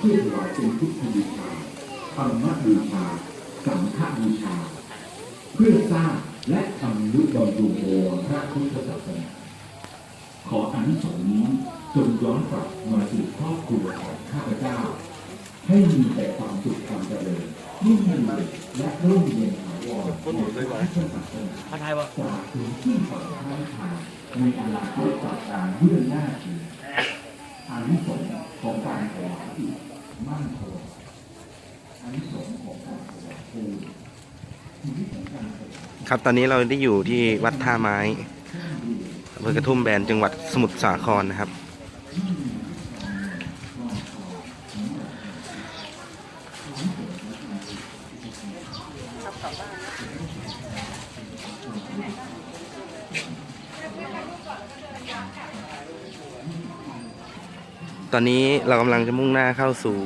เพื่อถวายเป็นพุทธบูชาธรรมบูชา สังฆบูชา เพื่อสร้างและทำนุบำรุงวงพระพุทธศาสนาขออานิสงส์นี้จงย้อนกลับมาสู่ครอบครัวของข้าพเจ้า ให้มีแต่ความสุขความเจริญรุ่งเรืองและร่มเย็นถาวรในพระพุทธศาสนาพระไทยวะจากถึงที่ฝันท้ายทางในอนาคตจากการเบื้องหน้าอีกอา ครับตอนนี้เราได้อยู่ที่วัดท่าไม้อำเภอกระทุ่มแบนจังหวัดสมุทรสาครนะครับ ตอนนี้เรากำลังจะมุ่งหน้าเข้าสู่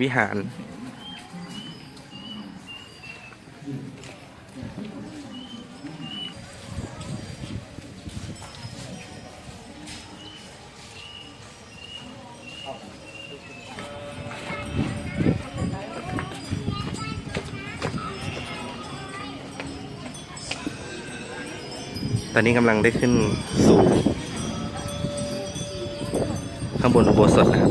วิหาร ตอนนี้กำลังได้ขึ้นสู่ข้างบนอุโบสถนะครับ